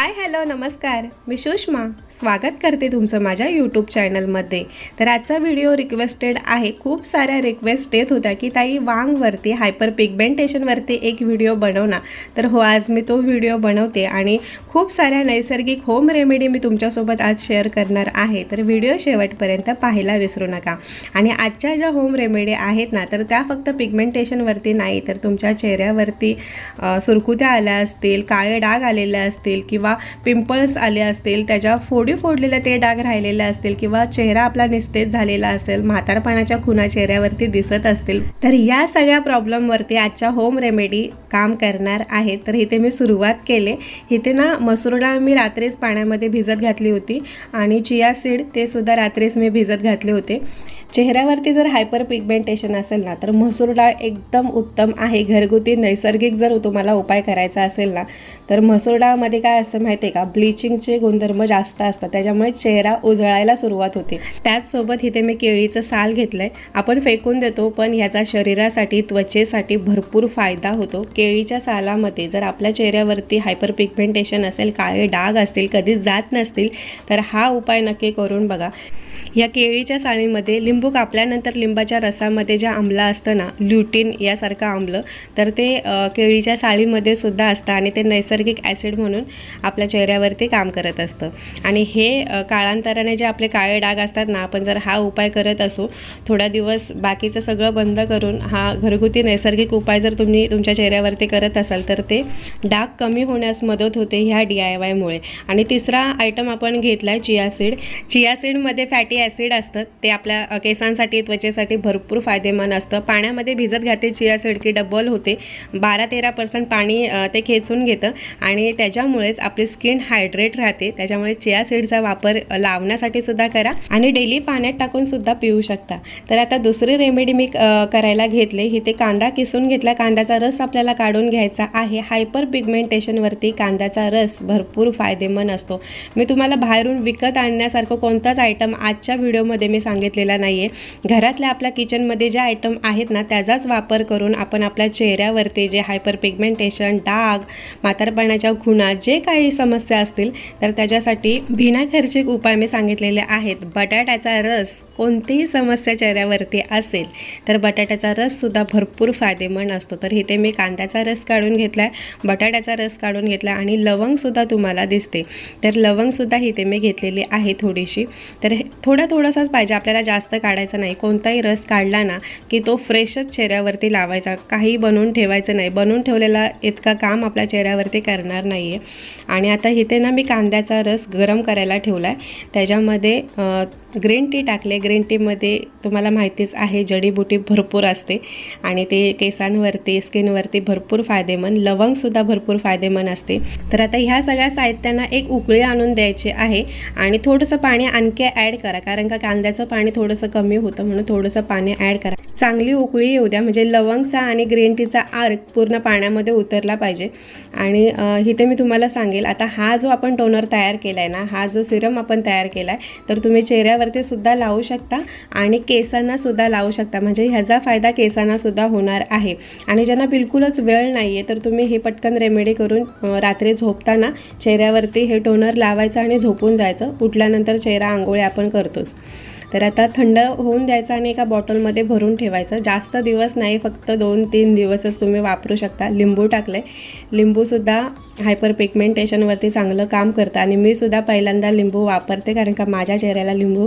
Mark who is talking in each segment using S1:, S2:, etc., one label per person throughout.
S1: Hi hello नमस्कार. मी सुषमा. स्वागत करते तुमचं माझ्या यूट्यूब चॅनलमध्ये तर आजचा व्हिडिओ रिक्वेस्टेड आहे. खूप साऱ्या रिक्वेस्ट येत होत्या की ताई वांगवरती हायपर पिगमेंटेशनवरती एक व्हिडिओ बनव ना. तर हो आज मी तो व्हिडिओ बनवते आणि खूप साऱ्या नैसर्गिक होम रेमेडी मी तुमच्यासोबत आज शेअर करणार आहे. तर व्हिडिओ शेवटपर्यंत पाहायला विसरू नका. आणि आजच्या ज्या होम रेमेडी आहेत ना तर त्या फक्त पिगमेंटेशनवरती नाही तर तुमच्या चेहऱ्यावरती सुरकुत्या आल्या असतील काळे डाग आलेले असतील किंवा पिंपल्स आले असतील त्याच्या फोडी फोडलेले ते डाग राहिलेले असतील किंवा चेहरा आपला निस्तेज झालेला असेल म्हातारपणाच्या खुना चेहऱ्यावरती दिसत असतील तर या सगळ्या प्रॉब्लेमवरती आजच्या होम रेमेडी काम करणार आहे. तर इथे मी सुरुवात केले. इथे ना मसूर डाळ मी रात्रीच पाण्यामध्ये भिजत घातली होती आणि चिया सीड ते सुद्धा रात्रीच मी भिजत घातले होते. चेहऱ्यावरती जर हायपर पिगमेंटेशन असेल ना तर मसूर डाळ एकदम उत्तम आहे. घरगुती नैसर्गिक जर तुम्हाला उपाय करायचा असेल ना तर मसूर डाळमध्ये काय असतं माहिती आहे का? ब्लिचिंगचे गुणधर्म जास्त असतात. त्याच्यामुळे चेहरा उजळायला सुरुवात होते. त्याचसोबत इथे मी केळीचं साल घेतलं आहे आपण फेकून देतो पण ह्याचा शरीरासाठी त्वचेसाठी भरपूर फायदा होतो. केळीच्या सालामध्ये जर आपल्या चेहऱ्यावरती हायपर पिगमेंटेशन असेल काळे डाग असतील कधीच जात नसतील तर हा उपाय नक्की करून बघा. या केळीच्या साळीमध्ये लिंबू कापल्यानंतर लिंबाच्या रसामध्ये जे आम्ल असतं ना ल्युटीन यासारखं आंबलं तर ते केळीच्या साळीमध्ये सुद्धा असतं आणि ते नैसर्गिक ॲसिड म्हणून आपल्या चेहऱ्यावरती काम करत असतं. आणि हे काळांतराने जे आपले काळे डाग असतात ना आपण जर हा उपाय करत असू थोडा दिवस बाकीचं सगळं बंद करून हा घरगुती नैसर्गिक उपाय जर तुम्ही तुमच्या चेहऱ्यावरती करत असाल तर ते डाग कमी होण्यास मदत होते ह्या डी आय वायमुळे आणि तिसरा आयटम आपण घेतला आहे चिया सीड. चिया सीडमध्ये फॅटी ॲसिड असतं ते आपल्या केसांसाठी त्वचेसाठी भरपूर फायदेमंद असतं. पाण्यामध्ये भिजत घाते चिया सीड की डबल होते. बारा तेरा पर्सेंट पाणी ते खेचून घेतं आणि त्याच्यामुळेच आपली स्किन हायड्रेट राहते. त्याच्यामुळे चिया सीडचा वापर लावण्यासाठी सुद्धा करा आणि डेली पाण्यात टाकून सुद्धा पिऊ शकता. तर आता दुसरी रेमेडी मी करायला घेतले. इथे कांदा किसून घेतला. कांद्याचा रस आपल्याला काढून घ्यायचा आहे. हायपर पिगमेंटेशनवरती कांद्याचा रस भरपूर फायदेमंद असतो. मी तुम्हाला बाहेरून विकत आणण्यासारखं कोणताच आयटम आजच्या व्हिडिओमध्ये मी सांगितलेला नाही आहे घरातल्या आपल्या किचनमध्ये जे आयटम आहेत ना त्याचाच वापर करून आपण आपल्या चेहऱ्यावरती जे हायपर पिगमेंटेशन डाग म्हातारपणाच्या खुणा जे काही समस्या असतील तर त्याच्यासाठी भिनाखर्चिक उपाय मी सांगितलेले आहेत. बटाट्याचा रस कोणतीही समस्या चेहऱ्यावरती असेल तर बटाट्याचा रससुद्धा भरपूर फायदेमंद असतो. तर इथे मी कांद्याचा रस काढून घेतला आहे बटाट्याचा रस काढून घेतला आणि लवंगसुद्धा तुम्हाला दिसते. तर लवंगसुद्धा इथे मी घेतलेली आहे थोडीशी. तर हे थोडा थोडासाच पाहिजे आपल्याला जास्त काढायचा नाही. कोणताही रस काढला ना की तो फ्रेशच चेहऱ्यावरती लावायचा. काही बनवून ठेवायचं नाही. बनवून ठेवलेला इतका काम आपल्या चेहऱ्यावरती करणार नाही आहे आणि आता इथे ना मी कांद्याचा रस गरम करायला ठेवला आहे त्याच्यामध्ये ग्रीन टी टाकले ग्रीन टीमध्ये तुम्हाला माहितीच आहे जडीबुटी भरपूर असते. आणि ते केसांवरती स्किनवरती भरपूर फायदेमंद लवंगसुद्धा भरपूर फायदेमंद असते. तर आता ह्या सगळ्या साहित्यांना एक उकळी आणून द्यायची आहे. आणि थोडंसं पाणी आणखी ॲड करा. कारण का कांद्याचं पाणी थोडंसं कमी होतं म्हणून थोडंसं पाणी ॲड करा. चांगली उकळी येऊ द्या. म्हणजे लवंगचा आणि ग्रीन टीचा आर्क पूर्ण पाण्यामध्ये उतरला पाहिजे. आणि इथे मी तुम्हाला सांगेल आता हा जो आपण टोनर तयार केला आहे ना हा जो सिरम आपण तयार केला आहे तर तुम्ही चेहऱ्यावरती सुद्धा लावू शकता आणि केसांना सुद्धा लावू शकता. म्हणजे ह्याचा फायदा केसांना सुद्धा होणार आहे. आणि ज्यांना बिलकुलच वेळ नाही आहे तर तुम्ही हे पटकन रेमेडी करून रात्री झोपताना चेहऱ्यावरती हे टोनर लावायचं आणि झोपून जायचं. उठल्यानंतर चेहरा आंघोळी आपण करतो. असतोच. तर आता थंड होऊन द्यायचं आणि एका बॉटलमध्ये भरून ठेवायचं. जास्त दिवस नाही फक्त दोन तीन दिवसच तुम्ही वापरू शकता. लिंबू टाकले लिंबूसुद्धा हायपर पिगमेंटेशनवरती चांगलं काम करतं आणि मी सुद्धा पहिल्यांदा लिंबू वापरते कारण का माझ्या चेहऱ्याला लिंबू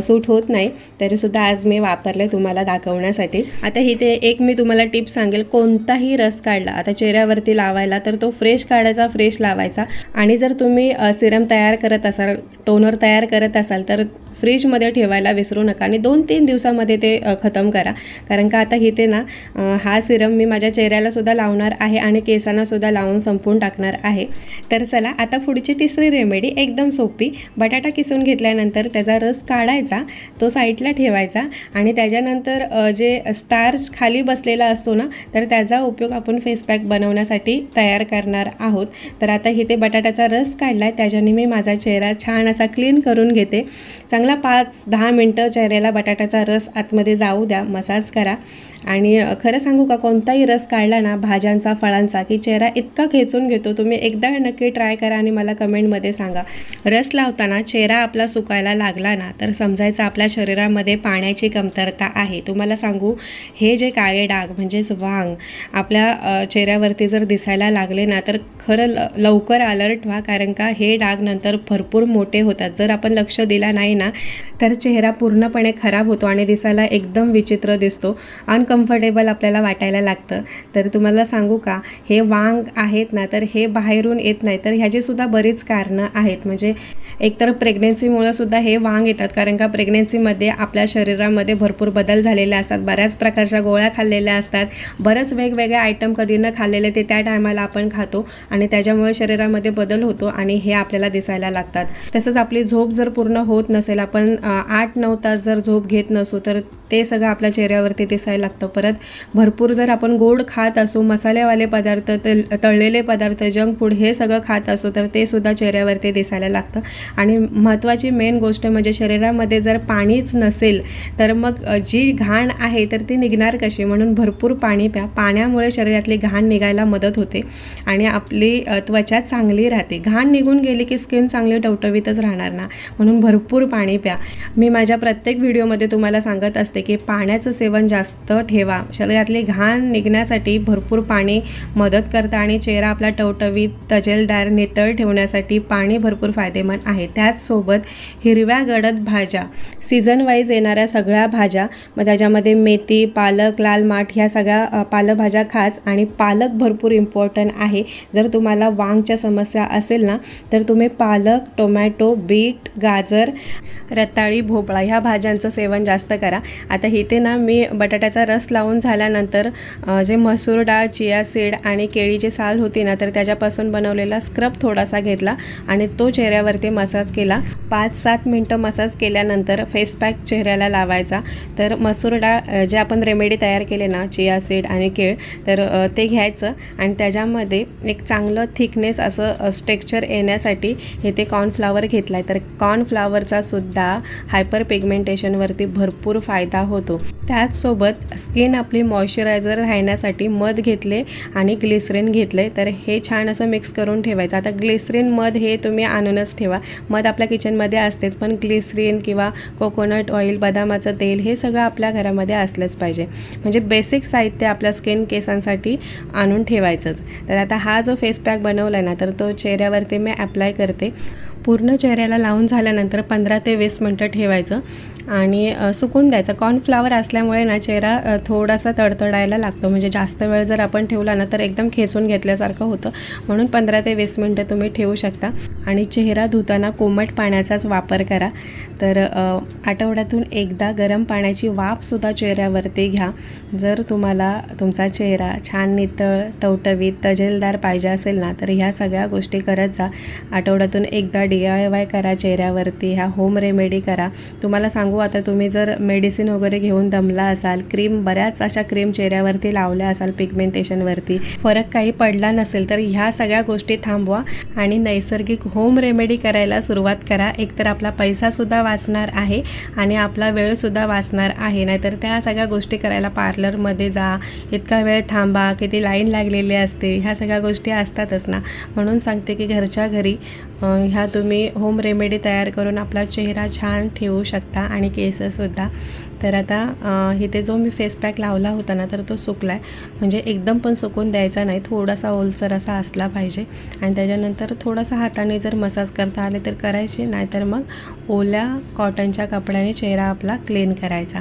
S1: सूट होत नाही. तरीसुद्धा आज मी वापरले तुम्हाला दाखवण्यासाठी. आता इथे एक मी तुम्हाला टिप सांगेल. कोणताही रस काढला आता चेहऱ्यावरती लावायला तर तो फ्रेश काढायचा फ्रेश लावायचा. आणि जर तुम्ही सिरम तयार करत असाल टोनर तयार करत असाल तर फ्रीजमध्ये ठेवायला विसरू नका आणि दोन तीन दिवसामध्ये ते खतम करा. कारण का आता इथे ना हा सिरम मी माझ्या चेहऱ्यालासुद्धा लावणार आहे आणि केसांनासुद्धा लावून संपवून टाकणार आहे. तर चला आता पुढची तिसरी रेमेडी एकदम सोपी. बटाटा किसून घेतल्यानंतर त्याचा रस काढायचा तो साईडला ठेवायचा आणि त्याच्यानंतर जे स्टार्च खाली बसलेला असतो ना तर त्याचा उपयोग आपण फेस पॅक बनवण्यासाठी तयार करणार आहोत. तर आता इथे बटाट्याचा रस काढला आहे त्याच्याने मी माझा चेहरा छान असा क्लीन करून घेते. चांगला जरा पाच दहा मिनटं चेहऱ्याला बटाट्याचा रस आतमध्ये जाऊ द्या मसाज करा. आणि खरं सांगू का कोणताही रस काढला ना भाज्यांचा फळांचा की चेहरा इतका खेचून घेतो तुम्ही एकदा नक्की ट्राय करा आणि मला कमेंटमध्ये सांगा. रस लावताना चेहरा आपला सुकायला लागला ना तर समजायचं आपल्या शरीरामध्ये पाण्याची कमतरता आहे. तुम्हाला सांगू हे जे काळे डाग म्हणजेच वांग आपल्या चेहऱ्यावरती जर दिसायला लागले ना तर खरं ल लवकर अलर्ट व्हा कारण का हे डाग नंतर भरपूर मोठे होतात. जर आपण लक्ष दिला नाही ना तर चेहरा पूर्णपणे खराब होतो आणि दिसायला एकदम विचित्र दिसतो. अनकम्फर्टेबल आपल्याला वाटायला लागतं. तर तुम्हाला सांगू का हे वांग आहेत ना तर हे बाहेरून येत नाही. तर ह्याची सुद्धा बरीच कारणं आहेत. म्हणजे एकतर प्रेग्नेन्सीमुळं सुद्धा हे वांग येतात. कारण का प्रेग्नेन्सीमध्ये आपल्या शरीरामध्ये भरपूर बदल झालेले असतात. बऱ्याच प्रकारच्या गोळ्या खाल्लेल्या असतात. बरंच वेगवेगळे आयटम कधी न खाल्लेले ते त्या टायमाला आपण खातो आणि त्याच्यामुळे शरीरामध्ये बदल होतो आणि हे आपल्याला दिसायला लागतात. तसंच आपली झोप जर पूर्ण होत नसेल आपण आठ नऊ तास जर झोप घेत नसू तर ते सगळं आपल्या चेहऱ्यावरती दिसायला लागतं. परत भरपूर जर आपण गोड खात असू मसालेवाले पदार्थ तल तळलेले पदार्थ जंक फूड हे सगळं खात असू तर ते सुद्धा चेहऱ्यावरती दिसायला लागतं. आणि महत्त्वाची मेन गोष्ट म्हणजे शरीरामध्ये जर पाणीच नसेल तर मग जी घाण आहे तर ती निघणार कशी? म्हणून भरपूर पाणी प्या. पाण्यामुळे शरीरातली घाण निघायला मदत होते आणि आपली त्वचा चांगली राहते. घाण निघून गेली की स्किन चांगली टवटवीतच राहणार ना. म्हणून भरपूर पाणी प्या. मी माझ्या प्रत्येक व्हिडिओमध्ये तुम्हाला सांगत असते की पाण्याचं सेवन जास्त ठेवा. शरीरातली घाण निघण्यासाठी भरपूर पाणी मदत करतं आणि चेहरा आपला टवटवीत तजेलदार नितळ ठेवण्यासाठी पाणी भरपूर फायदेमंद आहे. त्याचसोबत हिरव्या गडद भाज्या. सीझन वाईज येणाऱ्या सगळ्या भाज्या मग त्याच्यामध्ये मेथी पालक लाल माठ ह्या सगळ्या पालकभाज्या खाच आणि पालक भरपूर इम्पॉर्टंट आहे. जर तुम्हाला वांगच्या समस्या असेल ना तर तुम्ही पालक टोमॅटो बीट गाजर रताळी भोपळा ह्या भाज्यांचं सेवन जास्त करा. आता इथे ना मी बटाट्याचा रस लावून झाल्यानंतर जे मसूर डाळ चिया सीड आणि केळीची साल होती ना तर त्याच्यापासून बनवलेला स्क्रब थोडासा घेतला आणि तो चेहऱ्यावरती मसाज केला. पाच सात मिनटं मसाज केल्यानंतर फेस पॅक चेहऱ्याला लावायचा. तर मसूर डाळ जे आपण रेमेडी तयार केले ना चिया सीड आणि केळ तर ते घ्यायचं आणि त्याच्यामध्ये एक चांगलं थिकनेस असं स्ट्रेक्चर येण्यासाठी हे ते कॉर्नफ्लावर घेतला आहे तर कॉर्नफ्लावरचा सुद्धा हायपर पिगमेंटेशनवरती भरपूर फायदा होतो. त्याचसोबत स्किन आपली मॉइश्चरायझर राहण्यासाठी मध घेतले आणि ग्लिसरीन घेतले. तर हे छान असं मिक्स करून ठेवायचं. आता ग्लिसरीन मध हे तुम्ही आणूनच ठेवा. मध आपल्या किचनमध्ये असतेच पण ग्लिसरीन किंवा कोकोनट ऑइल बदामाचं तेल हे सगळं आपल्या घरामध्ये असलंच पाहिजे. म्हणजे बेसिक साहित्य आपल्या स्किन केसांसाठी आणून ठेवायचंच. तर आता हा जो फेस पॅक बनवला आहे ना तर तो चेहऱ्यावरती मी अप्लाय करते. पूर्ण चेहऱ्याला लावून झाल्यानंतर पंधरा ते वीस मिनटं ठेवायचं. आणि सुकून द्यायचं. कॉर्नफ्लावर असल्यामुळे ना चेहरा थोडासा तडतडायला लागतो. म्हणजे जास्त वेळ जर आपण ठेवला ना तर एकदम खेचून घेतल्यासारखं होतं. म्हणून पंधरा ते वीस मिनटं तुम्ही ठेवू शकता. आणि चेहरा धुताना कोमट पाण्याचाच वापर करा. तर आठवड्यातून एकदा गरम पाण्याची वाफसुद्धा चेहऱ्यावरती घ्या. जर तुम्हाला तुमचा चेहरा छान नितळ टवटवीत तजेलदार पाहिजे असेल ना तर ह्या सगळ्या गोष्टी करत जा. आठवड्यातून एकदा डी आय वाय करा चेहऱ्यावरती ह्या होम रेमेडी करा. तुम्हाला सांगू आता तुम्ही जर मेडिसिन वगैरे घेऊन दमला असाल क्रीम बऱ्याच अशा क्रीम चेहऱ्यावरती लावल्या असाल पिगमेंटेशनवरती फरक काही पडला नसेल तर ह्या सगळ्या गोष्टी थांबवा आणि नैसर्गिक होम रेमेडी करायला सुरुवात करा. एकतर आपला पैसासुद्धा वाचणार आहे आणि आपला वेळसुद्धा वाचणार आहे. नाहीतर त्या सगळ्या गोष्टी करायला पार्लरमध्ये जा इतका वेळ थांबा किती लाईन लागलेली असते ह्या सगळ्या गोष्टी असतातच ना. म्हणून सांगते की घरच्या घरी ह्या तुम्ही होम रेमेडी तयार करून आपला चेहरा छान ठेवू शकता आणि केससुद्धा तर आता इथे जो मी फेस पॅक लावला होता ना तर तो सुकला आहे म्हणजे एकदम पण सुकून द्यायचा नाही. थोडासा ओलसर असा असला पाहिजे. आणि त्याच्यानंतर थोडासा हाताने जर मसाज करता आले तर करायचे नाहीतर मग ओल्या कॉटनच्या कपड्याने चेहरा आपला क्लीन करायचा.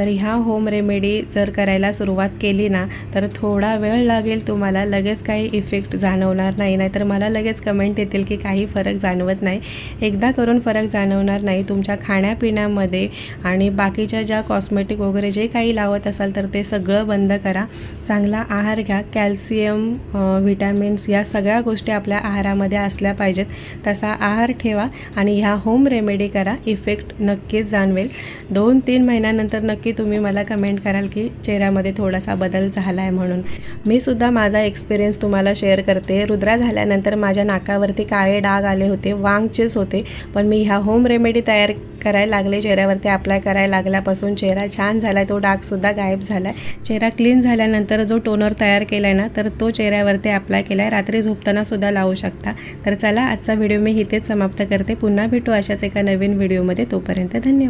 S1: तर ह्या होम रेमेडी जर करायला सुरुवात केली ना तर थोडा वेळ लागेल तुम्हाला. लगेच काही इफेक्ट जाणवणार नाही. नाहीतर मला लगेच कमेंट येतील की काही फरक जाणवत नाही. एकदा करून फरक जाणवणार नाही तुमच्या खाण्यापिण्यामध्ये आणि बाकीच्या ज्या कॉस्मेटिक वगैरे जे काही लावत असाल तर ते सगळं बंद करा. चांगला आहार घ्या. कॅल्शियम व्हिटॅमिन्स या सगळ्या गोष्टी आपल्या आहारामध्ये असल्या पाहिजेत. तसा आहार ठेवा आणि ह्या होम रेमेडी करा. इफेक्ट नक्कीच जाणवेल. दोन तीन महिन्यानंतर नक्की नक्की तुम्ही मला कमेंट कराल की चेहऱ्यामध्ये थोडासा बदल झाला आहे म्हणून. मी सुद्धा माझा एक्सपिरियन्स तुम्हाला शेअर करते. रुद्रा झाल्यानंतर माझ्या नाकावरती काळे डाग आले होते वांगचेच होते पण मी ह्या होम रेमेडी तयार करायला लागले. चेहऱ्यावरती अप्लाय करायला लागल्यापासून चेहरा छान झाला आहे तो डागसुद्धा गायब झाला आहे चेहरा क्लीन झाल्यानंतर जो टोनर तयार केला आहे ना तर तो चेहऱ्यावरती अप्लाय केला आहे रात्री झोपताना सुद्धा लावू शकता. तर चला आजचा व्हिडिओ मी इथेच समाप्त करते. पुन्हा भेटू अशाच एका नवीन व्हिडिओमध्ये तोपर्यंत धन्यवाद.